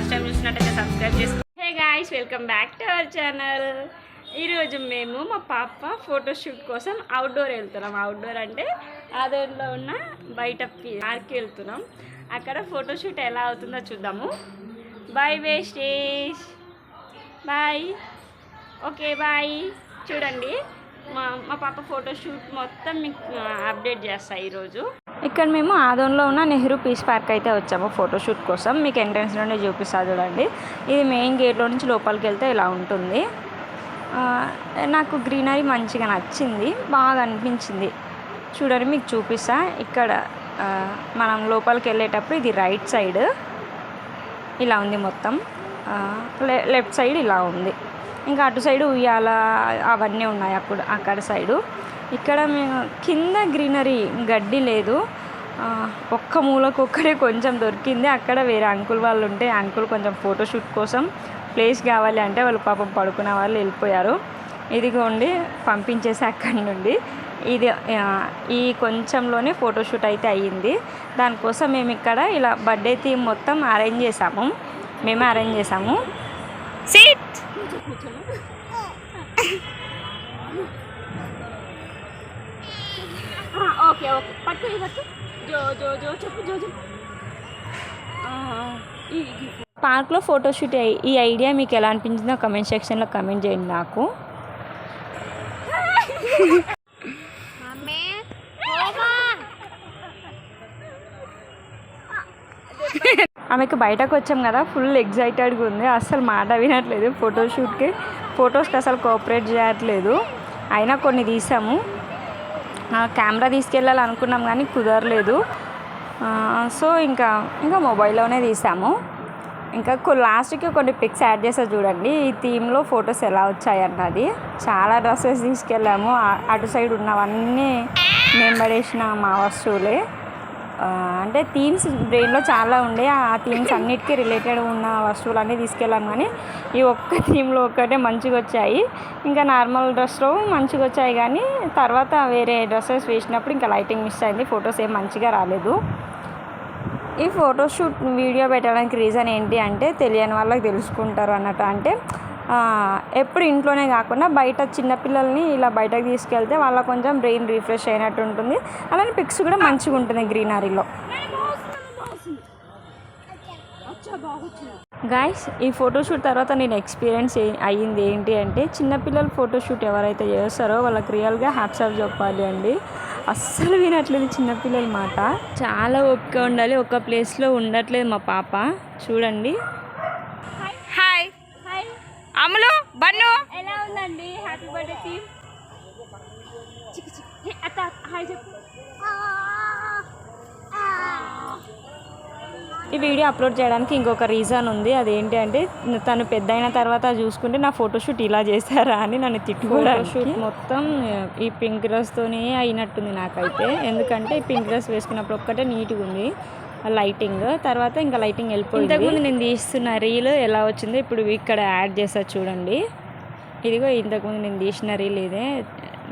First time చూసినట్టయితే subscribe చేసుకో hey guys welcome back to our channel ఈరోజు మేము మా పాప ఫోటోషూట్ కోసం అవుట్డోర్ వెళ్తున్నాం. అవుట్డోర్ అంటే ఆదోర్లో ఉన్న బయట పార్క్కి వెళ్తున్నాం. అక్కడ ఫోటోషూట్ ఎలా అవుతుందో చూద్దాము. Bye wastage bye okay bye చూడండి. మా మా పాప ఫోటోషూట్ మొత్తం మీకు అప్డేట్ చేస్తాను ఈరోజు. ఇక్కడ మేము ఆదోన్లో ఉన్న నెహ్రూ పీస్ పార్క్ అయితే వచ్చాము ఫోటోషూట్ కోసం. మీకు ఎంట్రన్స్ నుండి చూపిస్తా చూడండి. ఇది మెయిన్ గేట్లో నుంచి లోపలికి వెళ్తే ఇలా ఉంటుంది. నాకు గ్రీనరీ మంచిగా నచ్చింది. బాగా అనిపించింది. చూడండి మీకు చూపిస్తా. ఇక్కడ మనం లోపలికి వెళ్ళేటప్పుడు ఇది రైట్ సైడ్ ఇలా ఉంది మొత్తం. లె- లెఫ్ట్ సైడ్ ఇలా ఉంది. ఇంకా అటు సైడ్ ఉయ్యాల అవన్నీ ఉన్నాయి అక్కడ అక్కడ సైడు. ఇక్కడ మేము కింద గ్రీనరీ గడ్డి లేదు. ఒక్క మూలకు ఒక్కడే కొంచెం దొరికింది. అక్కడ వేరే అంకుల్ వాళ్ళు ఉంటే అంకుల్ కొంచెం ఫోటోషూట్ కోసం ప్లేస్ కావాలి అంటే వాళ్ళు పాపం పడుకున్న వాళ్ళు వెళ్ళిపోయారు. ఇదిగోండి పంపించేసి అక్కడి నుండి. ఇది ఈ కొంచెంలోనే ఫోటోషూట్ అయితే అయ్యింది. దానికోసం మేము ఇక్కడ ఇలా బర్త్డే థీమ్ మొత్తం అరేంజ్ చేసాము మేమే అరేంజ్ చేసాము సీట్ ఓకే ఓకే పట్టు పట్టు జో జో జో చెప్పు జో పార్క్లో ఫోటోషూట్ ఈ ఐడియా మీకు ఎలా అనిపించిందో కమెంట్ సెక్షన్లో కమెంట్ చేయండి నాకు. ఆమెకు బయటకు వచ్చాం కదా ఫుల్ ఎగ్జైటెడ్గా ఉంది. అస్సలు మాట వినట్లేదు ఫోటోషూట్కి. ఫొటోస్కి అసలు కోఆపరేట్ చేయట్లేదు. అయినా కొన్ని తీసాము. కెమెరా తీసుకెళ్ళాలి అనుకున్నాం కానీ కుదరలేదు. సో ఇంకా ఇంకా మొబైల్లోనే తీసాము. ఇంకా కొ- లాస్ట్కి కొన్ని పిక్స్ యాడ్ చేసా చూడండి. ఈ థీమ్లో ఫొటోస్ ఎలా వచ్చాయి అన్నది చాలా డ్రెస్సెస్ తీసుకెళ్ళాము. అటు సైడ్ ఉన్నవన్నీ మేము పడేసిన మా వస్తువులే. అంటే థీమ్స్ బ్రెయిన్లో చాలా ఉండే. ఆ థీమ్స్ అన్నిటికీ రిలేటెడ్ ఉన్న వస్తువులన్నీ తీసుకెళ్ళాను కానీ ఈ ఒక్క థీమ్లో ఒక్కటే మంచిగా వచ్చాయి. ఇంకా నార్మల్ డ్రెస్లో మంచిగా వచ్చాయి కానీ తర్వాత వేరే డ్రెస్సెస్ వేసినప్పుడు ఇంకా లైటింగ్ మిస్ అయింది. ఫొటోస్ ఏం మంచిగా రాలేదు. ఈ ఫోటోషూట్ వీడియో పెట్టడానికి రీజన్ ఏంటి అంటే తెలియని వాళ్ళకి తెలుసుకుంటారు అన్నట్టు. అంటే ఎప్పుడు ఇంట్లోనే కాకుండా బయట చిన్నపిల్లల్ని ఇలా బయటకు తీసుకెళ్తే వాళ్ళ కొంచెం బ్రెయిన్ రిఫ్రెష్ అయినట్టు ఉంటుంది. అలానే పిక్స్ కూడా మంచిగా ఉంటుంది గ్రీనరీలో. గాయస్ ఈ ఫోటోషూట్ తర్వాత నేను ఎక్స్పీరియన్స్ అయ్యింది ఏంటి అంటే చిన్నపిల్లల ఫోటోషూట్ ఎవరైతే చేస్తారో వాళ్ళకి రియల్గా హ్యాట్స్ ఆఫ్ చెప్పాలి అండి. అస్సలు వినట్లేదు చిన్నపిల్లల మాట. చాలా ఓపిక ఉండాలి. ఒక ప్లేస్లో ఉండట్లేదు మా పాప. చూడండి. అమ్ములు బన్ను. ఎలా ఉందండి? హ్యాపీ బర్త్డే టీమ్ అత్త హాయ్ చెప్పు. ఈ వీడియో అప్లోడ్ చేయడానికి ఇంకొక రీజన్ ఉంది. అదేంటి అంటే తను పెద్ద అయిన తర్వాత చూసుకుంటే నా ఫోటోషూట్ ఇలా చేశారా అని నన్ను తిట్టుకోవడానికి. షూట్ మొత్తం ఈ పింక్ డ్రెస్తోనే అయినట్టుంది నాకైతే. ఎందుకంటే ఈ పింక్ డ్రెస్ వేసుకున్నప్పుడు ఒక్కటే నీట్గా ఉంది. లైటింగ్ తర్వాత ఇంకా లైటింగ్ వెళ్ళిపోయింది. ఇంతకుముందు నేను తీస్తున్న రీల్ ఎలా వచ్చిందో ఇప్పుడు ఇక్కడ యాడ్ చేసా చూడండి. ఇదిగో ఇంతకుముందు నేను తీసిన రీల్ ఇదే.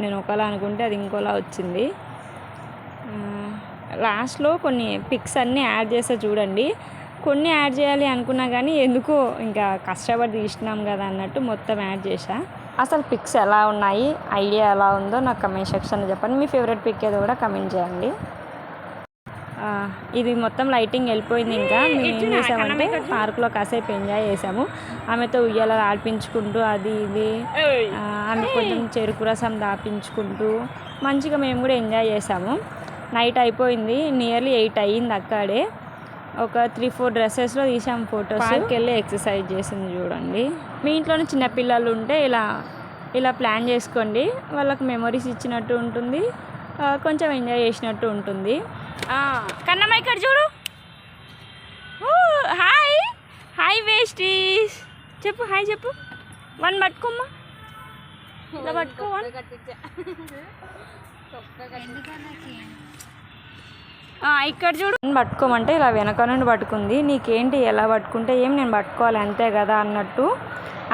నేను ఒకలా అనుకుంటే అది ఇంకోలా వచ్చింది. లాస్ట్లో కొన్ని పిక్స్ అన్నీ యాడ్ చేసా చూడండి. కొన్ని యాడ్ చేయాలి అనుకున్నా కానీ ఎందుకో ఇంకా కష్టపడి తీసినాం కదా అన్నట్టు మొత్తం యాడ్ చేశా. అసలు పిక్స్ ఎలా ఉన్నాయి? ఐడియా ఎలా ఉందో నాకు కమెంట్ సెక్షన్లో చెప్పండి. మీ ఫేవరెట్ పిక్ ఏదో కూడా కమెంట్ చేయండి. ఇది మొత్తం లైటింగ్ వెళ్ళిపోయింది ఇంకా. మేము ఏం చేసామంటే పార్క్లో కాసేపు ఎంజాయ్ చేసాము. ఆమెతో ఉయ్యాల ఆడిపించుకుంటూ అది ఇది. ఆమె కొంచెం చెరుకు రసం దాపించుకుంటూ మంచిగా మేము కూడా ఎంజాయ్ చేసాము. నైట్ అయిపోయింది నియర్లీ ఎయిట్ అయ్యింది అక్కడే. ఒక త్రీ ఫోర్ డ్రెస్సెస్లో తీసాము ఫొటోస్ వెళ్ళి ఎక్సర్సైజ్ చేసింది చూడండి. మీ ఇంట్లోనే చిన్నపిల్లలు ఉంటే ఇలా ఇలా ప్లాన్ చేసుకోండి. వాళ్ళకి మెమరీస్ ఇచ్చినట్టు ఉంటుంది. కొంచెం ఎంజాయ్ చేసినట్టు ఉంటుంది. కన్నమ్మ ఇక్కడ చూడు. హాయ్. హాయ్ వేస్టీస్. చెప్పు హాయ్ చెప్పు. వన్ పట్టుకోమ్మా. ఇలా పట్టుకో వన్. ఇక్కడ చూడు. పట్టుకోమంటే ఇలా వెనక నుండి పట్టుకుంది. నీకేంటి ఎలా పట్టుకుంటే ఏం నేను పట్టుకోవాలి అంతే కదా అన్నట్టు.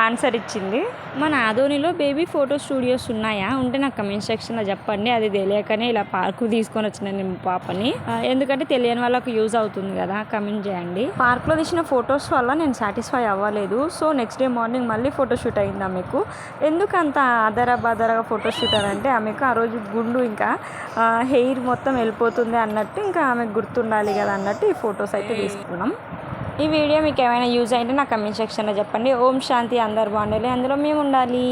ఆన్సర్ ఇచ్చింది. మన ఆదోనిలో బేబీ ఫోటో స్టూడియోస్ ఉన్నాయా? ఉంటే నాకు కమెంట్ సెక్షన్లో చెప్పండి. అది తెలియకనే ఇలా పార్కు తీసుకొని వచ్చిన నేను పాపని. ఎందుకంటే తెలియని వాళ్ళకు యూజ్ అవుతుంది కదా కమెంట్ చేయండి. పార్క్లో తీసిన ఫొటోస్ వల్ల నేను సాటిస్ఫై అవ్వలేదు. సో నెక్స్ట్ డే మార్నింగ్ మళ్ళీ ఫోటోషూట్ అయింది ఆమెకు. ఎందుకు అంత అదర బదరగా ఫోటోషూట్ అని అంటే ఆమెకు ఆ రోజు గుండు ఇంకా హెయిర్ మొత్తం వెళ్ళిపోతుంది అన్నట్టు ఇంకా ఆమెకు గుర్తుండాలి కదా అన్నట్టు ఈ ఫొటోస్ అయితే తీసుకున్నాం. ఈ వీడియో మీకు ఏమైనా యూజ్ అయితే నా కమెంట్ సెక్షన్లో చెప్పండి. ఓం శాంతి అందరు బాగుండాలి. అందులో మేము ఉండాలి.